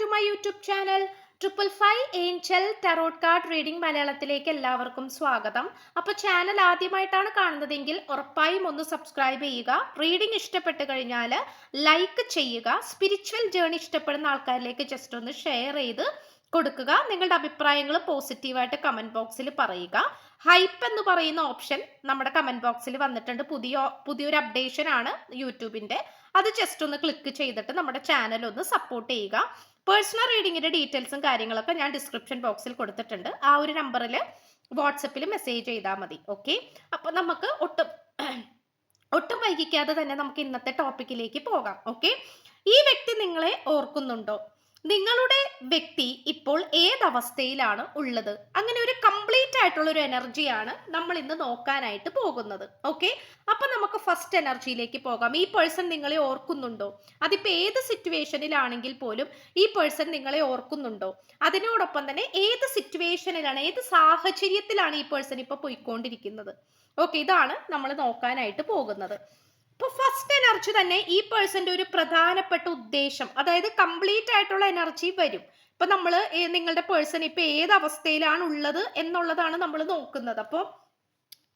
To my YouTube channel triple five angel tarot card reading മലയാളത്തിലേക്ക് എല്ലാവർക്കും സ്വാഗതം. അപ്പോൾ ചാനൽ ആദ്യമായിട്ടാണ് കാണുന്നതെങ്കിൽ ഉറപ്പായും ഒന്ന് സബ്സ്ക്രൈബ് ചെയ്യുക. റീഡിംഗ് ഇഷ്ടപ്പെട്ട് കഴിഞ്ഞാൽ ലൈക്ക് ചെയ്യുക. സ്പിരിച്വൽ ജേണി ഇഷ്ടപ്പെടുന്ന ആൾക്കാരിലേക്ക് ജസ്റ്റ് ഒന്ന് ഷെയർ ചെയ്ത് കൊടുക്കുക. നിങ്ങളുടെ അഭിപ്രായങ്ങൾ പോസിറ്റീവായിട്ട് കമന്റ് ബോക്സിൽ പറയുക. ഹൈപ്പ് എന്ന് പറയുന്ന ഓപ്ഷൻ നമ്മുടെ കമന്റ് ബോക്സിൽ വന്നിട്ടുണ്ട്. പുതിയ പുതിയൊരു അപ്ഡേഷൻ ആണ് യൂട്യൂബിന്റെ. അത് ജസ്റ്റ് ഒന്ന് ക്ലിക്ക് ചെയ്തിട്ട് നമ്മുടെ ചാനൽ ഒന്ന് സപ്പോർട്ട് ചെയ്യുക. പേഴ്സണൽ റീഡിങ്ങിന്റെ ഡീറ്റെയിൽസും കാര്യങ്ങളൊക്കെ ഞാൻ ഡിസ്ക്രിപ്ഷൻ ബോക്സിൽ കൊടുത്തിട്ടുണ്ട്. ആ ഒരു നമ്പറിൽ വാട്സപ്പിൽ മെസ്സേജ് ചെയ്താൽ മതി. ഓക്കെ അപ്പോൾ നമുക്ക് ഒട്ടും ഒട്ടും വൈകിക്കാതെ തന്നെ നമുക്ക് ഇന്നത്തെ ടോപ്പിക്കിലേക്ക് പോകാം. ഓക്കെ ഈ വ്യക്തി നിങ്ങളെ ഓർക്കുന്നുണ്ടോ? നിങ്ങളുടെ വ്യക്തി ഇപ്പോൾ ഏതവസ്ഥയിലാണ് ഉള്ളത്? അങ്ങനെ ഒരു കംപ്ലീറ്റ് ആയിട്ടുള്ള ഒരു എനർജിയാണ് നമ്മൾ ഇന്ന് നോക്കാനായിട്ട് പോകുന്നത്. ഓക്കെ അപ്പൊ നമുക്ക് ഫസ്റ്റ് എനർജിയിലേക്ക് പോകാം. ഈ പേഴ്സൺ നിങ്ങളെ ഓർക്കുന്നുണ്ടോ? അതിപ്പോ ഏത് സിറ്റുവേഷനിലാണെങ്കിൽ പോലും ഈ പേഴ്സൺ നിങ്ങളെ ഓർക്കുന്നുണ്ടോ? അതിനോടൊപ്പം തന്നെ ഏത് സിറ്റുവേഷനിലാണ് ഏത് സാഹചര്യത്തിലാണ് ഈ പേഴ്സൺ ഇപ്പൊ പോയിക്കൊണ്ടിരിക്കുന്നത്? ഓക്കെ ഇതാണ് നമ്മൾ നോക്കാനായിട്ട് പോകുന്നത്. ഇപ്പൊ ഫസ്റ്റ് എനർജി തന്നെ ഈ പേഴ്സന്റെ ഒരു പ്രധാനപ്പെട്ട ഉദ്ദേശം. അതായത് കംപ്ലീറ്റ് ആയിട്ടുള്ള എനർജി വരും. ഇപ്പൊ നമ്മൾ നിങ്ങളുടെ പേഴ്സൺ ഇപ്പൊ ഏത് അവസ്ഥയിലാണ് ഉള്ളത് എന്നുള്ളതാണ് നമ്മൾ നോക്കുന്നത്. അപ്പോൾ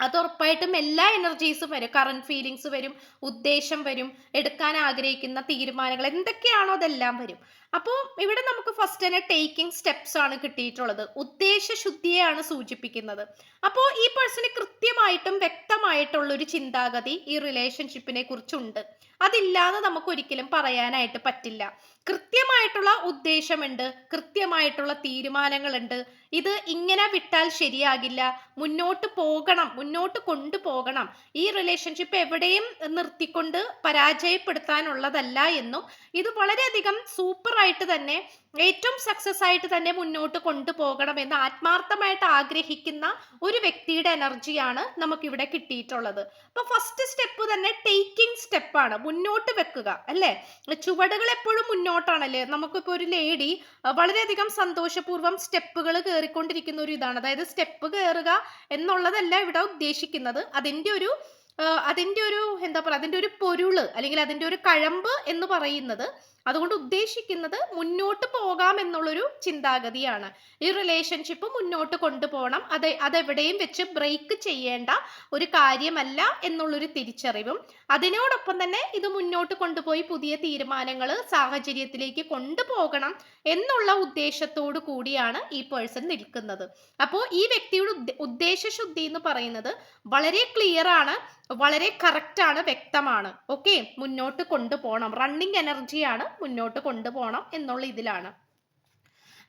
അത് ഉറപ്പായിട്ടും എല്ലാ എനർജീസും വരും. കറണ്ട് ഫീലിങ്സ് വരും ഉദ്ദേശം വരും എടുക്കാൻ ആഗ്രഹിക്കുന്ന തീരുമാനങ്ങൾ എന്തൊക്കെയാണോ അതെല്ലാം വരും. അപ്പോൾ ഇവിടെ നമുക്ക് ഫസ്റ്റ് തന്നെ ടേക്കിംഗ് സ്റ്റെപ്സ് ആണ് കിട്ടിയിട്ടുള്ളത്. ഉദ്ദേശ ശുദ്ധിയെയാണ് സൂചിപ്പിക്കുന്നത്. അപ്പോൾ ഈ പേഴ്സണ് കൃത്യമായിട്ടും വ്യക്തമായിട്ടുള്ള ഒരു ചിന്താഗതി ഈ റിലേഷൻഷിപ്പിനെ കുറിച്ചുണ്ട്. അതില്ലാതെ നമുക്ക് ഒരിക്കലും പറയാനായിട്ട് പറ്റില്ല. കൃത്യമായിട്ടുള്ള ഉദ്ദേശമുണ്ട് കൃത്യമായിട്ടുള്ള തീരുമാനങ്ങളുണ്ട്. ഇത് ഇങ്ങനെ വിട്ടാൽ ശരിയാകില്ല. മുന്നോട്ട് പോകണം മുന്നോട്ട് കൊണ്ടുപോകണം. ഈ റിലേഷൻഷിപ്പ് എവിടെയും നിർത്തിക്കൊണ്ട് പരാജയപ്പെടുത്താനുള്ളതല്ല എന്നും ഇത് വളരെയധികം സൂപ്പറായിട്ട് തന്നെ ഏറ്റവും സക്സസ് ആയിട്ട് തന്നെ മുന്നോട്ട് കൊണ്ടുപോകണം എന്ന് ആത്മാർത്ഥമായിട്ട് ആഗ്രഹിക്കുന്ന ഒരു വ്യക്തിയുടെ എനർജിയാണ് നമുക്കിവിടെ കിട്ടിയിട്ടുള്ളത്. അപ്പൊ ഫസ്റ്റ് സ്റ്റെപ്പ് തന്നെ ടേക്കിംഗ് സ്റ്റെപ്പാണ് മുന്നോട്ട് വെക്കുക അല്ലേ? ചുവടുകൾ എപ്പോഴും മുന്നോട്ടാണല്ലേ? നമുക്കിപ്പോൾ ഒരു ലേഡി വളരെയധികം സന്തോഷപൂർവം സ്റ്റെപ്പുകൾ കയറിക്കൊണ്ടിരിക്കുന്ന ഒരു ഇതാണ്. അതായത് സ്റ്റെപ്പ് കയറുക എന്നുള്ളതല്ല ഇവിടെ ഉദ്ദേശിക്കുന്നത്. അതിന്റെ ഒരു അതിന്റെ ഒരു എന്താ പറയുക അതിന്റെ ഒരു പൊരുൾ അല്ലെങ്കിൽ അതിന്റെ ഒരു കഴമ്പ് എന്ന് പറയുന്നത് അതുകൊണ്ട് ഉദ്ദേശിക്കുന്നത് മുന്നോട്ട് പോകാം എന്നുള്ളൊരു ചിന്താഗതിയാണ്. ഈ റിലേഷൻഷിപ്പ് മുന്നോട്ട് കൊണ്ടുപോകണം. അത് അതെവിടെയും വെച്ച് ബ്രേക്ക് ചെയ്യേണ്ട ഒരു കാര്യമല്ല എന്നുള്ളൊരു തിരിച്ചറിവും. അതിനോടൊപ്പം തന്നെ ഇത് മുന്നോട്ട് കൊണ്ടുപോയി പുതിയ തീരുമാനങ്ങൾ സാഹചര്യത്തിലേക്ക് കൊണ്ടുപോകണം എന്നുള്ള ഉദ്ദേശത്തോടു കൂടിയാണ് ഈ പേഴ്സൺ നിൽക്കുന്നത്. അപ്പോൾ ഈ വ്യക്തിയുടെ ഉദ്ദേശശുദ്ധി എന്ന് പറയുന്നത് വളരെ ക്ലിയർ ആണ്. വളരെ കറക്റ്റ് ആണ് വ്യക്തമാണ്. ഓക്കെ മുന്നോട്ട് കൊണ്ടുപോകണം. റണ്ണിങ് എനർജിയാണ് മുന്നോട്ട് കൊണ്ടുപോകണം എന്നുള്ള ഇതിലാണ്.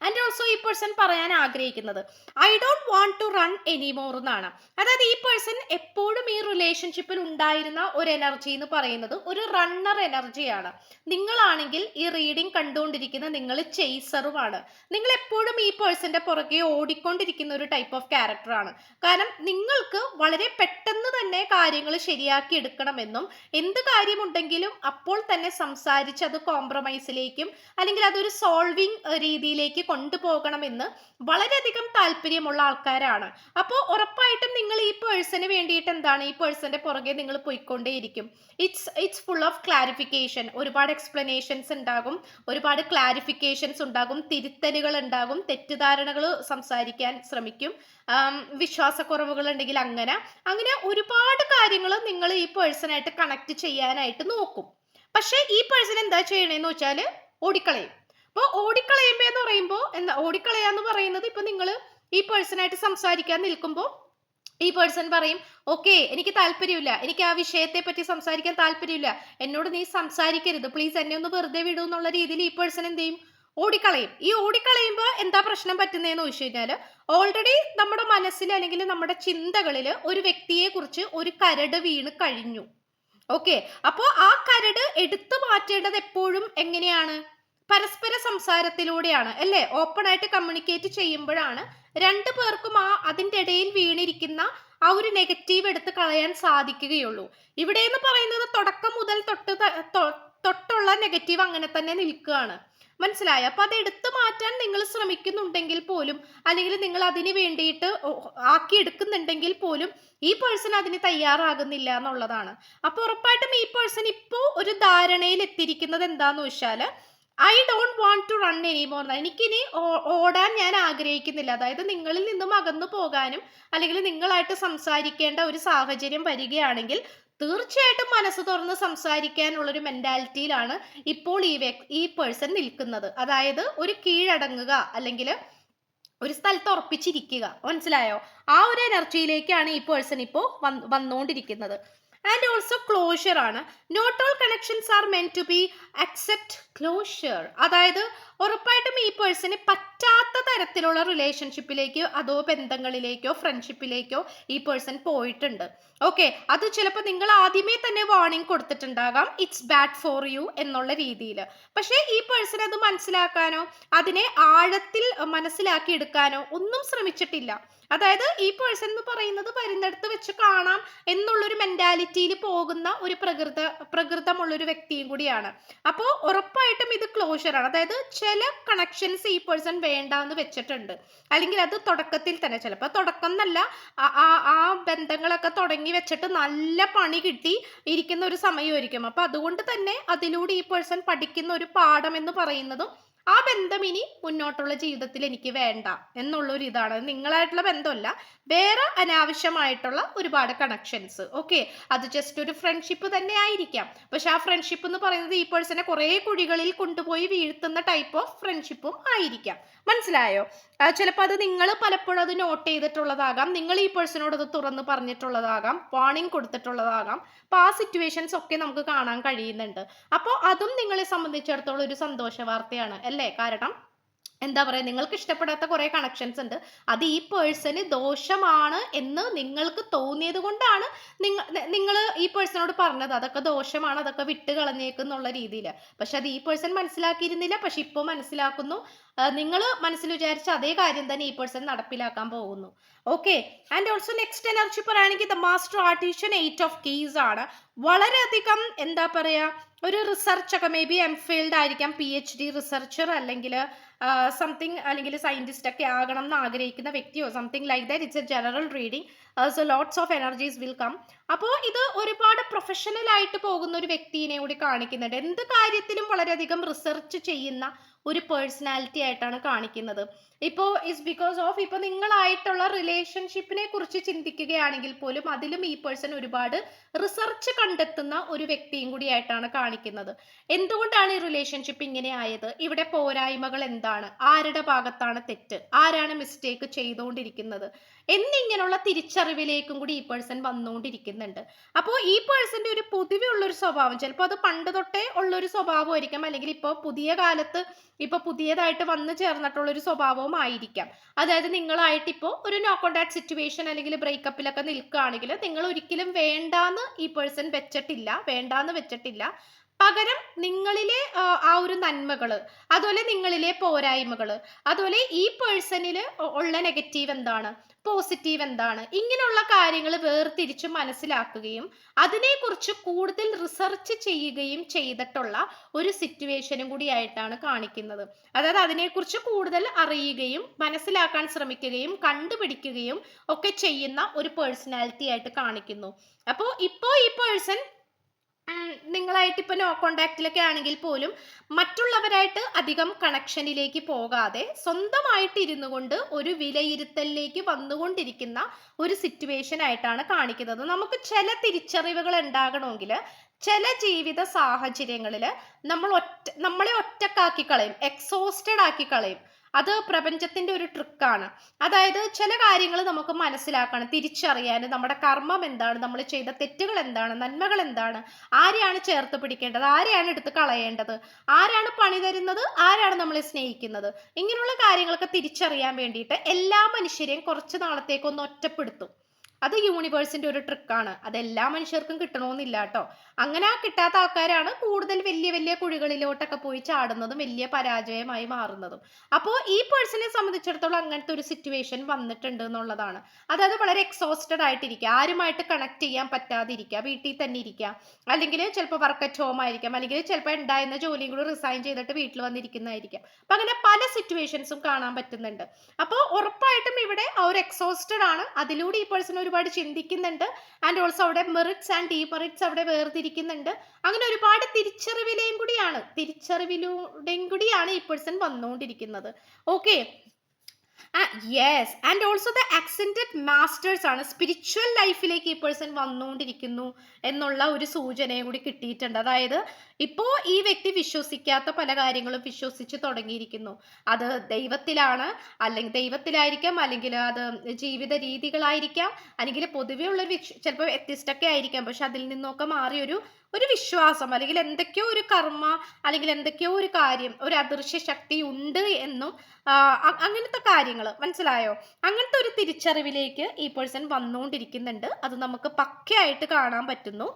ആൻഡ് ഓൾസോ ഈ പേഴ്സൺ പറയാൻ ആഗ്രഹിക്കുന്നത്. I don't want to run anymore എന്നാണ്. അതായത് ഈ പേഴ്സൺ എപ്പോഴും ഈ റിലേഷൻഷിപ്പിൽ ഉണ്ടായിരുന്ന ഒരു എനർജി എന്ന് പറയുന്നത് ഒരു റണ്ണർ എനർജിയാണ് നിങ്ങളാണെങ്കിൽ ഈ റീഡിംഗ് കണ്ടുകൊണ്ടിരിക്കുന്ന നിങ്ങൾ ചെയ്സറുമാണ് നിങ്ങൾ എപ്പോഴും ഈ പേഴ്സന്റെ പുറകെ ഓടിക്കൊണ്ടിരിക്കുന്ന ഒരു ടൈപ്പ് ഓഫ് ക്യാരക്ടറാണ് കാരണം നിങ്ങൾക്ക് വളരെ പെട്ടെന്ന് തന്നെ കാര്യങ്ങൾ ശരിയാക്കി എടുക്കണമെന്നും എന്ത് കാര്യമുണ്ടെങ്കിലും അപ്പോൾ തന്നെ സംസാരിച്ച് അത് കോംപ്രമൈസിലേക്കും അല്ലെങ്കിൽ അതൊരു സോൾവിങ് രീതിയിലേക്ക് കൊണ്ടുപോകണമെന്ന് വളരെയധികം താല്പര്യമുള്ള ആൾക്കാരാണ്. അപ്പോൾ ഉറപ്പായിട്ടും നിങ്ങൾ ഈ പേഴ്സന് വേണ്ടിയിട്ട് എന്താണ്? ഈ പേഴ്സന്റെ പുറകെ നിങ്ങൾ പോയിക്കൊണ്ടേയിരിക്കും. It's it's full of clarification ഒരുപാട് എക്സ്പ്ലനേഷൻസ് ഉണ്ടാകും. ഒരുപാട് ക്ലാരിഫിക്കേഷൻസ് ഉണ്ടാകും. തിരുത്തലുകൾ ഉണ്ടാകും. തെറ്റിദ്ധാരണകൾ സംസാരിക്കാൻ ശ്രമിക്കും. വിശ്വാസക്കുറവുകൾ ഉണ്ടെങ്കിൽ അങ്ങനെ. അങ്ങനെ ഒരുപാട് കാര്യങ്ങൾ നിങ്ങൾ ഈ പേഴ്സണായിട്ട് കണക്ട് ചെയ്യാനായിട്ട് നോക്കും. പക്ഷേ ഈ പേഴ്സൺ എന്താ ചെയ്യണേന്ന് വെച്ചാൽ ഓടിക്കളയും. അപ്പോൾ ഓടിക്കളയുമ്പോ എന്ന് പറയുമ്പോൾ എന്താ ഓടിക്കളയാന്ന് പറയുന്നത് ഇപ്പൊ നിങ്ങൾ ഈ പേഴ്സണായിട്ട് സംസാരിക്കാൻ നിൽക്കുമ്പോൾ ഈ പേഴ്സൺ പറയും ഓക്കെ എനിക്ക് താല്പര്യമില്ല. എനിക്ക് ആ വിഷയത്തെ പറ്റി സംസാരിക്കാൻ താല്പര്യമില്ല. എന്നോട് നീ സംസാരിക്കരുത്. പ്ലീസ് എന്നെ ഒന്ന് വെറുതെ വിടൂ എന്നുള്ള രീതിയിൽ ഈ പേഴ്സൺ എന്ത് ചെയ്യും? ഓടിക്കളയും. ഈ ഓടിക്കളയുമ്പോൾ എന്താ പ്രശ്നം പറ്റുന്നതെന്ന് ചോദിച്ചു കഴിഞ്ഞാൽ ഓൾറെഡി നമ്മുടെ മനസ്സിൽ അല്ലെങ്കിൽ നമ്മുടെ ചിന്തകളിൽ ഒരു വ്യക്തിയെ കുറിച്ച് ഒരു കരട് വീണ് കഴിഞ്ഞു. ഓക്കെ? അപ്പോൾ ആ കരട് എടുത്തു മാറ്റേണ്ടത് എപ്പോഴും എങ്ങനെയാണ്? പരസ്പര സംസാരത്തിലൂടെയാണ് അല്ലേ? ഓപ്പൺ ആയിട്ട് കമ്മ്യൂണിക്കേറ്റ് ചെയ്യുമ്പോഴാണ് രണ്ടു പേർക്കും ആ അതിന്റെ ഇടയിൽ വീണിരിക്കുന്ന ആ ഒരു നെഗറ്റീവ് എടുത്ത് കളയാൻ സാധിക്കുകയുള്ളൂ. ഇവിടെ എന്ന് പറയുന്നത് തുടക്കം മുതൽ തൊട്ട് തൊട്ടുള്ള നെഗറ്റീവ് അങ്ങനെ തന്നെ നിൽക്കുകയാണ്. മനസ്സിലായ? അപ്പൊ അത് എടുത്തു മാറ്റാൻ നിങ്ങൾ ശ്രമിക്കുന്നുണ്ടെങ്കിൽ പോലും അല്ലെങ്കിൽ നിങ്ങൾ അതിന് വേണ്ടിയിട്ട് ആക്കി എടുക്കുന്നുണ്ടെങ്കിൽ പോലും ഈ പേഴ്സൺ അതിന് തയ്യാറാകുന്നില്ല എന്നുള്ളതാണ്. അപ്പൊ ഉറപ്പായിട്ടും ഈ പേഴ്സൺ ഇപ്പോൾ ഒരു ധാരണയിൽ എത്തിയിരിക്കുന്നത് എന്താന്ന് വെച്ചാൽ I don't want to run any more എനിക്കിനി ഓടാൻ ഞാൻ ആഗ്രഹിക്കുന്നില്ല. അതായത് നിങ്ങളിൽ നിന്നും അകന്നു പോകാനും അല്ലെങ്കിൽ നിങ്ങളായിട്ട് സംസാരിക്കേണ്ട ഒരു സാഹചര്യം വരികയാണെങ്കിൽ തീർച്ചയായിട്ടും മനസ്സ് തുറന്ന് സംസാരിക്കാനുള്ള ഒരു മെന്റാലിറ്റിയിലാണ് ഇപ്പോൾ ഈ വ്യക്തി ഈ പേഴ്സൺ നിൽക്കുന്നത്. അതായത് ഒരു കീഴടങ്ങുക അല്ലെങ്കിൽ ഒരു സ്ഥലത്ത് ഉറപ്പിച്ചിരിക്കുക. മനസ്സിലായോ? ആ ഒരു എനർജിയിലേക്കാണ് ഈ പേഴ്സൺ ഇപ്പോൾ വന്നുകൊണ്ടിരിക്കുന്നത് ആൻഡ് ഓൾസോ ക്ലോഷർ ആണ്. Not all connections are meant to be accept closure അതായത് ഉറപ്പായിട്ടും ഈ പേഴ്സണ് പറ്റാത്ത തരത്തിലുള്ള റിലേഷൻഷിപ്പിലേക്കോ അതോ ബന്ധങ്ങളിലേക്കോ ഫ്രണ്ട്ഷിപ്പിലേക്കോ ഈ പേഴ്സൺ പോയിട്ടുണ്ട്. ഓക്കെ അത് ചിലപ്പോൾ നിങ്ങൾ ആദ്യമേ തന്നെ വാർണിംഗ് കൊടുത്തിട്ടുണ്ടാകാം. ഇറ്റ്സ് ബാഡ് ഫോർ യു എന്നുള്ള രീതിയിൽ പക്ഷേ ഈ പേഴ്സൺ അത് മനസ്സിലാക്കാനോ അതിനെ ആഴത്തിൽ മനസ്സിലാക്കി എടുക്കാനോ ഒന്നും ശ്രമിച്ചിട്ടില്ല. അതായത് ഈ പേഴ്സൺ എന്ന് പറയുന്നത് വരുന്നിടത്ത് വെച്ച് കാണാം എന്നുള്ളൊരു മെന്റാലിറ്റിയിൽ പോകുന്ന ഒരു പ്രകൃത പ്രകൃതമുള്ളൊരു വ്യക്തിയും കൂടിയാണ്. അപ്പോൾ ഉറപ്പായിട്ടും ഇത് ക്ലോഷർ ആണ്. അതായത് ചില കണക്ഷൻസ് ഈ പേഴ്സൺ വേണ്ട എന്ന് വെച്ചിട്ടുണ്ട്. അല്ലെങ്കിൽ അത് തുടക്കത്തിൽ തന്നെ ചിലപ്പോൾ തുടക്കം എന്നല്ല ആ ബന്ധങ്ങളൊക്കെ തുടങ്ങി വെച്ചിട്ട് നല്ല പണി കിട്ടി ഇരിക്കുന്ന ഒരു സമയമായിരിക്കും. അപ്പോൾ അതുകൊണ്ട് തന്നെ അതിലൂടെ ഈ പേഴ്സൺ പഠിക്കുന്ന ഒരു പാഠം എന്ന് പറയുന്നതും ആ ബന്ധം ഇനി മുന്നോട്ടുള്ള ജീവിതത്തിൽ എനിക്ക് വേണ്ട എന്നുള്ള ഒരു ഇതാണ് നിങ്ങളായിട്ടുള്ള ബന്ധമല്ല വേറെ അനാവശ്യമായിട്ടുള്ള ഒരുപാട് കണക്ഷൻസ് ഓക്കെ അത് ജസ്റ്റ് ഒരു ഫ്രണ്ട്ഷിപ്പ് തന്നെ ആയിരിക്കാം. പക്ഷെ ആ ഫ്രണ്ട്ഷിപ്പ് എന്ന് പറയുന്നത് ഈ പേഴ്സണെ കുറേ കുഴികളിൽ കൊണ്ടുപോയി വീഴ്ത്തുന്ന ടൈപ്പ് ഓഫ് ഫ്രണ്ട്ഷിപ്പും ആയിരിക്കാം. മനസ്സിലായോ? ചിലപ്പോൾ അത് നിങ്ങൾ പലപ്പോഴും അത് നോട്ട് ചെയ്തിട്ടുള്ളതാകാം. നിങ്ങൾ ഈ പേഴ്സണോട് അത് തുറന്ന് പറഞ്ഞിട്ടുള്ളതാകാം. വാണിംഗ് കൊടുത്തിട്ടുള്ളതാകാം. അപ്പോൾ ആ സിറ്റുവേഷൻസ് ഒക്കെ നമുക്ക് കാണാൻ കഴിയുന്നുണ്ട്. അപ്പോൾ അതും നിങ്ങളെ സംബന്ധിച്ചിടത്തോളം ഒരു സന്തോഷ വാർത്തയാണ് അല്ലേ? കാരണം എന്താ പറയുക നിങ്ങൾക്ക് ഇഷ്ടപ്പെടാത്ത കുറേ കണക്ഷൻസ് ഉണ്ട്. അത് ഈ പേഴ്സന് ദോഷമാണ് എന്ന് നിങ്ങൾക്ക് തോന്നിയത് കൊണ്ടാണ് നിങ്ങൾ നിങ്ങൾ ഈ പേഴ്സണോട് പറഞ്ഞത്. അതൊക്കെ ദോഷമാണ് അതൊക്കെ വിട്ട് കളഞ്ഞേക്കെന്നുള്ള രീതിയിൽ. പക്ഷെ അത് ഈ പേഴ്സൺ മനസ്സിലാക്കിയിരുന്നില്ല. പക്ഷെ ഇപ്പോൾ മനസ്സിലാക്കുന്നു. നിങ്ങൾ മനസ്സിൽ വിചാരിച്ച അതേ കാര്യം തന്നെ ഈ പേഴ്സൺ നടപ്പിലാക്കാൻ പോകുന്നു. Okay and also next energy പറയുകയാണെങ്കിൽ the master artisan eight of keys ആണ്. വളരെയധികം എന്താ പറയുക ഒരു റിസർച്ചൊക്കെ മേ ബി എം ഫീൽഡ് ആയിരിക്കാം പി എച്ച് ഡി റിസർച്ചർ അല്ലെങ്കിൽ സംതിങ് അല്ലെങ്കിൽ സയന്റിസ്റ്റ് ഒക്കെ ആകണം എന്ന് ആഗ്രഹിക്കുന്ന വ്യക്തിയോ something like that it's a general reading so lots of energies will come അപ്പോൾ ഇത് ഒരുപാട് പ്രൊഫഷണൽ ആയിട്ട് പോകുന്ന ഒരു വ്യക്തിയെ കൂടി കാണിക്കുന്നുണ്ട്. എന്ത് കാര്യത്തിലും വളരെയധികം റിസർച്ച് ചെയ്യുന്ന ഒരു പേഴ്സണാലിറ്റി ആയിട്ടാണ് കാണിക്കുന്നത്. ഇപ്പോൾ ഇസ് ബിക്കോസ് ഓഫ് ഇപ്പോൾ നിങ്ങളായിട്ടുള്ള റിലേഷൻഷിപ്പിനെ കുറിച്ച് ചിന്തിക്കുകയാണെങ്കിൽ പോലും അതിലും ഈ പേഴ്സൺ ഒരുപാട് റിസർച്ച് കണ്ടെത്തുന്ന ഒരു വ്യക്തിയും കൂടിയായിട്ടാണ് കാണിക്കുന്നത്. എന്തുകൊണ്ടാണ് ഈ റിലേഷൻഷിപ്പ് ഇങ്ങനെ ആയത്? ഇവിടെ പോരായ്മകൾ എന്താണ്? ആരുടെ ഭാഗത്താണ് തെറ്റ്? ആരാണ് മിസ്റ്റേക്ക് ചെയ്തുകൊണ്ടിരിക്കുന്നത്? എന്നിങ്ങനെയുള്ള തിരിച്ചറിവിലേക്കും കൂടി ഈ പേഴ്സൺ വന്നുകൊണ്ടിരിക്കുന്നുണ്ട്. അപ്പോൾ ഈ പേഴ്സന്റെ ഒരു പൊതുവെ ഉള്ളൊരു സ്വഭാവം ചിലപ്പോൾ അത് പണ്ട് തൊട്ടേ ഉള്ളൊരു സ്വഭാവമായിരിക്കാം. അല്ലെങ്കിൽ ഇപ്പോൾ പുതിയ കാലത്ത് ഇപ്പോൾ പുതിയതായിട്ട് വന്നു ചേർന്നിട്ടുള്ള ഒരു സ്വഭാവവും ആയിരിക്കാം. അതായത് നിങ്ങളായിട്ടിപ്പോൾ ഒരു നോ കോണ്ടാക്ട് സിറ്റുവേഷൻ അല്ലെങ്കിൽ ബ്രേക്കപ്പിലൊക്കെ നിൽക്കുകയാണെങ്കിൽ നിങ്ങൾ ഒരിക്കലും വേണ്ടാന്ന് ഈ പേഴ്സൺ വെച്ചിട്ടില്ല വേണ്ടാന്ന് വെച്ചിട്ടില്ല. പകരം നിങ്ങളിലെ ആ, ഒരു നന്മകൾ അതുപോലെ നിങ്ങളിലെ പോരായ്മകൾ അതുപോലെ ഈ പേഴ്സണിൽ ഉള്ള നെഗറ്റീവ് എന്താണ് പോസിറ്റീവ് എന്താണ് ഇങ്ങനെയുള്ള കാര്യങ്ങൾ വേർതിരിച്ച് മനസ്സിലാക്കുകയും അതിനെക്കുറിച്ച് കൂടുതൽ റിസർച്ച് ചെയ്യുകയും ചെയ്തിട്ടുള്ള ഒരു സിറ്റുവേഷനും കൂടിയായിട്ടാണ് കാണിക്കുന്നത്. അതായത് അതിനെക്കുറിച്ച് കൂടുതൽ അറിയുകയും മനസ്സിലാക്കാൻ ശ്രമിക്കുകയും കണ്ടുപിടിക്കുകയും ഒക്കെ ചെയ്യുന്ന ഒരു പേഴ്സണാലിറ്റി ആയിട്ട് കാണിക്കുന്നു. അപ്പോൾ ഇപ്പോൾ ഈ പേഴ്സൺ നിങ്ങളായിട്ട് ഇപ്പോൾ നോ കോണ്ടാക്റ്റിലൊക്കെ ആണെങ്കിൽ പോലും മറ്റുള്ളവരായിട്ട് അധികം കണക്ഷനിലേക്ക് പോകാതെ സ്വന്തമായിട്ട് ഇരുന്നു കൊണ്ട് ഒരു വിലയിരുത്തലിലേക്ക് വന്നുകൊണ്ടിരിക്കുന്ന ഒരു സിറ്റുവേഷൻ ആയിട്ടാണ് കാണിക്കുന്നത്. നമുക്ക് ചില തിരിച്ചറിവുകൾ ഉണ്ടാകണമെങ്കിൽ ചില ജീവിത സാഹചര്യങ്ങളിൽ നമ്മൾ ഒറ്റ നമ്മളെ ഒറ്റക്കാക്കി കളയും എക്സോസ്റ്റഡ് ആക്കി കളയും. അത് പ്രപഞ്ചത്തിന്റെ ഒരു ട്രിക്കാണ്. അതായത് ചില കാര്യങ്ങൾ നമുക്ക് മനസ്സിലാക്കണം തിരിച്ചറിയാൻ നമ്മുടെ കർമ്മം എന്താണ് നമ്മൾ ചെയ്ത തെറ്റുകൾ എന്താണ് നന്മകൾ എന്താണ് ആരെയാണ് ചേർത്ത് പിടിക്കേണ്ടത് ആരെയാണ് എടുത്ത് കളയേണ്ടത് ആരാണ് പണി തരുന്നത് ആരാണ് നമ്മളെ സ്നേഹിക്കുന്നത്. ഇങ്ങനെയുള്ള കാര്യങ്ങളൊക്കെ തിരിച്ചറിയാൻ വേണ്ടിയിട്ട് എല്ലാ മനുഷ്യരെയും കുറച്ച് നാളത്തേക്ക് ഒന്ന് ഒറ്റപ്പെടുത്തും. അത് യൂണിവേഴ്സിന്റെ ഒരു ട്രിക്കാണ്. അത് എല്ലാ മനുഷ്യർക്കും കിട്ടണമെന്നില്ല കേട്ടോ. അങ്ങനെ കിട്ടാത്ത ആൾക്കാരാണ് കൂടുതൽ വലിയ വലിയ കുഴികളിലോട്ടൊക്കെ പോയി ചാടുന്നതും വലിയ പരാജയമായി മാറുന്നതും. അപ്പോൾ ഈ പേഴ്സണെ സംബന്ധിച്ചിടത്തോളം അങ്ങനത്തെ ഒരു സിറ്റുവേഷൻ വന്നിട്ടുണ്ട് എന്നുള്ളതാണ്. അതായത് വളരെ എക്സോസ്റ്റഡ് ആയിട്ടിരിക്കുക. ആരുമായിട്ട് കണക്ട് ചെയ്യാൻ പറ്റാതിരിക്കുക. വീട്ടിൽ തന്നെ ഇരിക്കുക. അല്ലെങ്കിൽ ചിലപ്പോൾ വർക്ക് അറ്റ് ഹോം ആയിരിക്കാം. അല്ലെങ്കിൽ ചിലപ്പോൾ ഉണ്ടായിരുന്ന ജോലിയും കൂടി റിസൈൻ ചെയ്തിട്ട് വീട്ടിൽ വന്നിരിക്കുന്നതായിരിക്കാം. അപ്പം അങ്ങനെ പല സിറ്റുവേഷൻസും കാണാൻ പറ്റുന്നുണ്ട്. അപ്പോൾ ഉറപ്പായിട്ടും ഇവിടെ ആ ഒരു എക്സോസ്റ്റഡ് ആണ്. അതിലൂടെ ഈ പേഴ്സൺ ഒരുപാട് ചിന്തിക്കുന്നുണ്ട്. ആൻഡ് ഓൾസോ അവിടെ മെറിറ്റ്സ് ആൻഡ് ഡീമെറിറ്റ്സ് അവിടെ വേർതിരിക്കും വന്നുകൊണ്ടിരിക്കുന്നുണ്ട് അങ്ങനെ ഒരുപാട് തിരിച്ചറിവിലെയും കൂടിയാണ്. തിരിച്ചറിവിലൂടെയും കൂടിയാണ് ഈ പേഴ്സൺ വന്നുകൊണ്ടിരിക്കുന്നത്. Okay yes and also the ascended masters ആണ്. സ്പിരിച്വൽ ലൈഫിലേക്ക് ഈ പേഴ്സൺ വന്നുകൊണ്ടിരിക്കുന്നു എന്നുള്ള ഒരു സൂചനയും കൂടി കിട്ടിയിട്ടുണ്ട്. അതായത് ഇപ്പോൾ ഈ വ്യക്തി വിശ്വസിക്കാത്ത പല കാര്യങ്ങളും വിശ്വസിച്ച് തുടങ്ങിയിരിക്കുന്നു. അത് ദൈവത്തിലാണ് അല്ലെങ്കിൽ ദൈവത്തിലായിരിക്കാം അല്ലെങ്കിൽ അത് ജീവിത രീതികളായിരിക്കാം അല്ലെങ്കിൽ പൊതുവെ ഉള്ളൊരു വിശ്വ ചിലപ്പോൾ ആയിരിക്കാം. പക്ഷെ അതിൽ നിന്നൊക്കെ മാറിയൊരു ഒരു വിശ്വാസം അല്ലെങ്കിൽ എന്തൊക്കെയോ ഒരു കർമ്മ അല്ലെങ്കിൽ എന്തൊക്കെയോ ഒരു കാര്യം ഒരു അദൃശ്യ ശക്തി ഉണ്ട് എന്നും അങ്ങനത്തെ കാര്യങ്ങൾ മനസ്സിലായോ? അങ്ങനത്തെ ഒരു തിരിച്ചറിവിലേക്ക് ഈ പേഴ്സൺ വന്നുകൊണ്ടിരിക്കുന്നുണ്ട്. അത് നമുക്ക് പക്കയായിട്ട് കാണാൻ പറ്റുന്നു.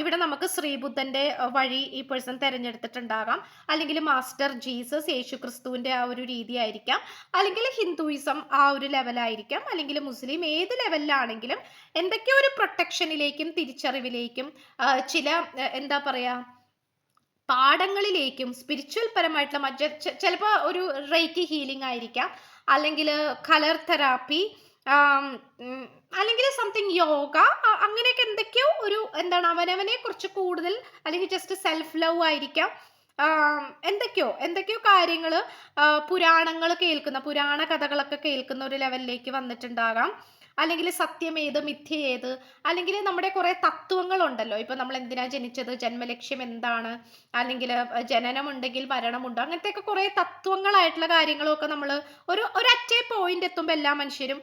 ഇവിടെ നമുക്ക് ശ്രീബുദ്ധന്റെ വഴി ഈ പേഴ്സൺ തിരഞ്ഞെടുത്തിട്ടുണ്ടാകാം. അല്ലെങ്കിൽ മാസ്റ്റർ ജീസസ് യേശു ക്രിസ്തുവിന്റെ ആ ഒരു രീതി ആയിരിക്കാം. അല്ലെങ്കിൽ ഹിന്ദുയിസം ആ ഒരു ലെവലായിരിക്കാം അല്ലെങ്കിൽ മുസ്ലിം ഏത് ലെവലിലാണെങ്കിലും എന്തൊക്കെയോ ഒരു പ്രൊട്ടക്ഷനിലേക്കും തിരിച്ചറിവിലേക്കും ചില എന്താ പറയാ പാഠങ്ങളിലേക്കും സ്പിരിച്വൽ പരമായിട്ടുള്ള മറ്റ് ചിലപ്പോൾ ഒരു റേക്കി ഹീലിംഗ് ആയിരിക്കാം. അല്ലെങ്കിൽ കളർ തെറാപ്പി അല്ലെങ്കിൽ സംതിങ് യോഗ അങ്ങനെയൊക്കെ എന്തൊക്കെയോ ഒരു എന്താണ് അവനവനെ കുറിച്ച് കൂടുതൽ അല്ലെങ്കിൽ ജസ്റ്റ് സെൽഫ് ലവ് ആയിരിക്കാം എന്തൊക്കെയോ എന്തൊക്കെയോ കാര്യങ്ങൾ പുരാണങ്ങൾ കേൾക്കുന്ന പുരാണ കഥകളൊക്കെ കേൾക്കുന്ന ഒരു ലെവലിലേക്ക് വന്നിട്ടുണ്ടാകാം. അല്ലെങ്കിൽ സത്യം ഏത് മിഥ്യ ഏത് അല്ലെങ്കിൽ നമ്മുടെ കുറേ തത്വങ്ങളുണ്ടല്ലോ. ഇപ്പൊ നമ്മൾ എന്തിനാ ജനിച്ചത്? ജന്മലക്ഷ്യം എന്താണ്? അല്ലെങ്കിൽ ജനനമുണ്ടെങ്കിൽ മരണമുണ്ടോ? അങ്ങനത്തെയൊക്കെ കുറേ തത്വങ്ങളായിട്ടുള്ള കാര്യങ്ങളൊക്കെ നമ്മൾ ഒരു ഒരറ്റേ പോയിന്റ് എത്തുമ്പോൾ എല്ലാ മനുഷ്യരും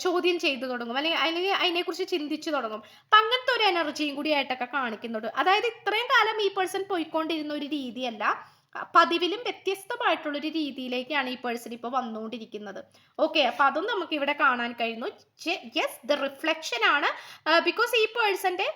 ചോദ്യം ചെയ്തു തുടങ്ങും. അല്ലെങ്കിൽ അല്ലെങ്കിൽ അതിനെക്കുറിച്ച് ചിന്തിച്ചു തുടങ്ങും. അപ്പം അങ്ങനത്തെ ഒരു എനർജിയും കൂടി ആയിട്ടൊക്കെ കാണിക്കുന്നുണ്ട്. അതായത് ഇത്രയും കാലം ഈ പേഴ്സൺ പോയിക്കൊണ്ടിരുന്ന ഒരു രീതിയല്ല. പതിവിലും വ്യത്യസ്തമായിട്ടുള്ളൊരു രീതിയിലേക്കാണ് ഈ പേഴ്സൺ ഇപ്പോൾ വന്നുകൊണ്ടിരിക്കുന്നത്. ഓക്കെ അപ്പോൾ അതും നമുക്ക് ഇവിടെ കാണാൻ കഴിയുന്നു. യെസ് ദ റിഫ്ലക്ഷൻ ആണ് ബിക്കോസ് ഈ പേഴ്സന്റെ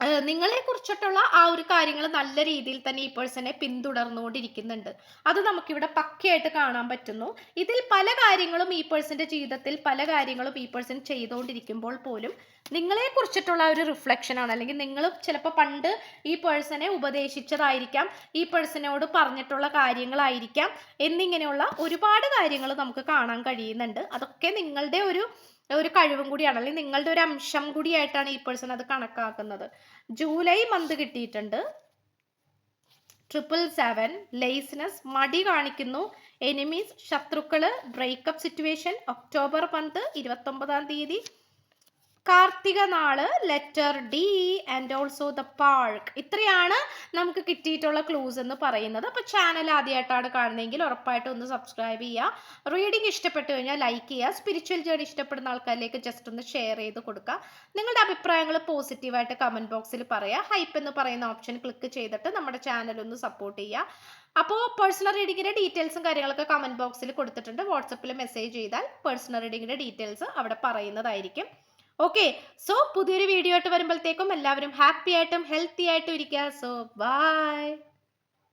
നിങ്ങളെ കുറിച്ചിട്ടുള്ള ആ ഒരു കാര്യങ്ങൾ നല്ല രീതിയിൽ തന്നെ ഈ പേഴ്സണെ പിന്തുടർന്നുകൊണ്ടിരിക്കുന്നുണ്ട്. അത് നമുക്കിവിടെ പക്കയായിട്ട് കാണാൻ പറ്റുന്നു. ഇതിൽ പല കാര്യങ്ങളും ഈ പേഴ്സന്റെ ജീവിതത്തിൽ പല കാര്യങ്ങളും ഈ പേഴ്സൺ ചെയ്തുകൊണ്ടിരിക്കുമ്പോൾ പോലും നിങ്ങളെ കുറിച്ചിട്ടുള്ള ഒരു റിഫ്ലക്ഷൻ ആണ്. അല്ലെങ്കിൽ നിങ്ങൾ ചിലപ്പോൾ പണ്ട് ഈ പേഴ്സണെ ഉപദേശിച്ചതായിരിക്കാം ഈ പേഴ്സണോട് പറഞ്ഞിട്ടുള്ള കാര്യങ്ങളായിരിക്കാം എന്നിങ്ങനെയുള്ള ഒരുപാട് കാര്യങ്ങൾ നമുക്ക് കാണാൻ കഴിയുന്നുണ്ട്. അതൊക്കെ നിങ്ങളുടെ ഒരു ഒരു കഴിവും കൂടിയാണ് അല്ലെങ്കിൽ നിങ്ങളുടെ ഒരു അംശം കൂടിയായിട്ടാണ് ഈ പേഴ്സൺ അത് കണക്കാക്കുന്നത്. ജൂലൈ മന്ത് കിട്ടിയിട്ടുണ്ട്. ട്രിപ്പിൾ സെവൻ ലേസ്നെസ് മടി കാണിക്കുന്നു. എനിമീസ് ശത്രുക്കൾ ബ്രേക്കപ്പ് സിറ്റുവേഷൻ ഒക്ടോബർ മന്ത് ഇരുപത്തൊമ്പതാം തീയതി കാർത്തിക നാൾ letter D and also the park ഇത്രയാണ് നമുക്ക് കിട്ടിയിട്ടുള്ള ക്ലൂസ് എന്ന് പറയുന്നത്. അപ്പോൾ ചാനൽ ആദ്യമായിട്ടാണ് കാണുന്നതെങ്കിൽ ഉറപ്പായിട്ടും ഒന്ന് സബ്സ്ക്രൈബ് ചെയ്യുക. റീഡിംഗ് ഇഷ്ടപ്പെട്ടു കഴിഞ്ഞാൽ ലൈക്ക് ചെയ്യുക. സ്പിരിച്വൽ ജേർണി ഇഷ്ടപ്പെടുന്ന ആൾക്കാരിലേക്ക് ജസ്റ്റ് ഒന്ന് ഷെയർ ചെയ്ത് കൊടുക്കുക. നിങ്ങളുടെ അഭിപ്രായങ്ങൾ പോസിറ്റീവായിട്ട് കമന്റ് ബോക്സിൽ പറയുക. ഹൈപ്പ് എന്ന് പറയുന്ന ഓപ്ഷൻ ക്ലിക്ക് ചെയ്തിട്ട് നമ്മുടെ ചാനൽ ഒന്ന് സപ്പോർട്ട് ചെയ്യുക. അപ്പോൾ പേഴ്സണൽ റീഡിങ്ങിന്റെ ഡീറ്റെയിൽസും കാര്യങ്ങളൊക്കെ കമന്റ് ബോക്സിൽ കൊടുത്തിട്ടുണ്ട്. വാട്സപ്പിൽ മെസ്സേജ് ചെയ്താൽ പേഴ്സണൽ റീഡിങ്ങിന്റെ ഡീറ്റെയിൽസ് അവിടെ പറയുന്നതായിരിക്കും. ഓക്കെ സോ പുതിയൊരു വീഡിയോ ആയിട്ട് വരുമ്പോഴത്തേക്കും എല്ലാവരും ഹാപ്പി ആയിട്ടും ഹെൽത്തി ആയിട്ടും ഇരിക്കുക. So by